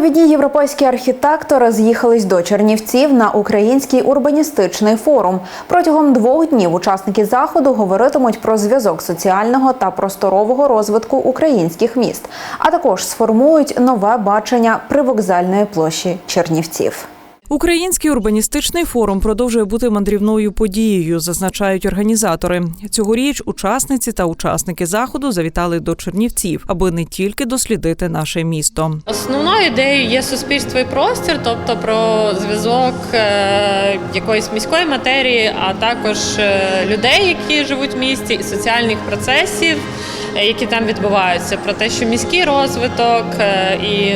Провідні європейські архітектори з'їхались до Чернівців на український урбаністичний форум. Протягом двох днів учасники заходу говоритимуть про зв'язок соціального та просторового розвитку українських міст, а також сформують нове бачення привокзальної площі Чернівців. Український урбаністичний форум продовжує бути мандрівною подією, зазначають організатори. Цьогоріч учасниці та учасники заходу завітали до Чернівців, аби не тільки дослідити наше місто. Основною ідеєю є суспільство і простір, тобто про зв'язок е, якоїсь міської матерії, а також е, людей, які живуть в місті, і соціальних процесів, е, які там відбуваються, про те, що міський розвиток і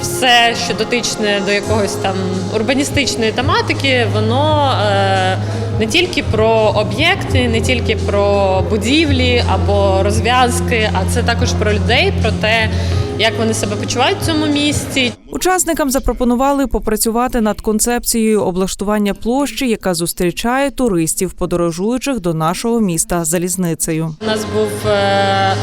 все, що дотичне до якогось там урбаністичної тематики, воно е, не тільки про об'єкти, не тільки про будівлі або розв'язки, а це також про людей, про те, як вони себе почувають в цьому місті. Учасникам запропонували попрацювати над концепцією облаштування площі, яка зустрічає туристів, подорожуючих до нашого міста залізницею. У нас був е,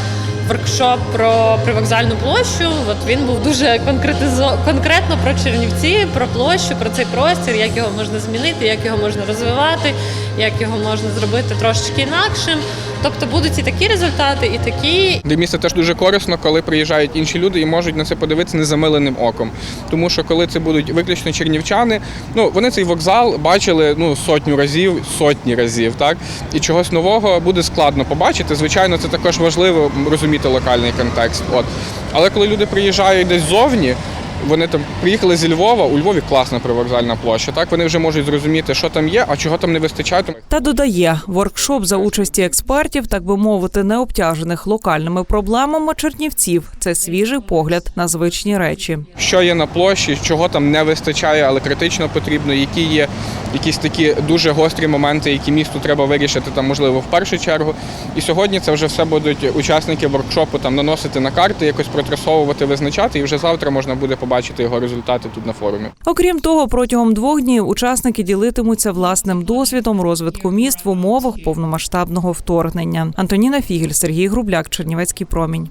воркшоп про привокзальну площу. От він був дуже конкретизо... конкретно про Чернівці, про площу, про цей простір, як його можна змінити, як його можна розвивати, як його можна зробити трошечки інакшим. Тобто будуть і такі результати, і такі. Для міста теж дуже корисно, коли приїжджають інші люди і можуть на це подивитися незамиленим оком. Тому що коли це будуть виключно чернівчани, ну вони цей вокзал бачили ну сотню разів, сотні разів, так і чогось нового буде складно побачити. Звичайно, це також важливо розуміти локальний контекст. От але коли люди приїжджають десь зовні. Вони там приїхали зі Львова. У Львові класна привокзальна площа. Так вони вже можуть зрозуміти, що там є, а чого там не вистачає. Та додає, воркшоп за участі експертів, так би мовити, не обтяжених локальними проблемами чернівців. Це свіжий погляд на звичні речі. що є на площі, чого там не вистачає, але критично потрібно, які є якісь такі дуже гострі моменти, які місту треба вирішити там, можливо, в першу чергу. І сьогодні це вже все будуть учасники воркшопу там наносити на карти, якось протрасовувати, визначати, і вже завтра можна буде побачити його результати тут на форумі. Окрім того, протягом двох днів учасники ділитимуться власним досвідом розвитку міст в умовах повномасштабного вторгнення. Антоніна Фігель, Сергій Грубляк, Чернівецький промінь.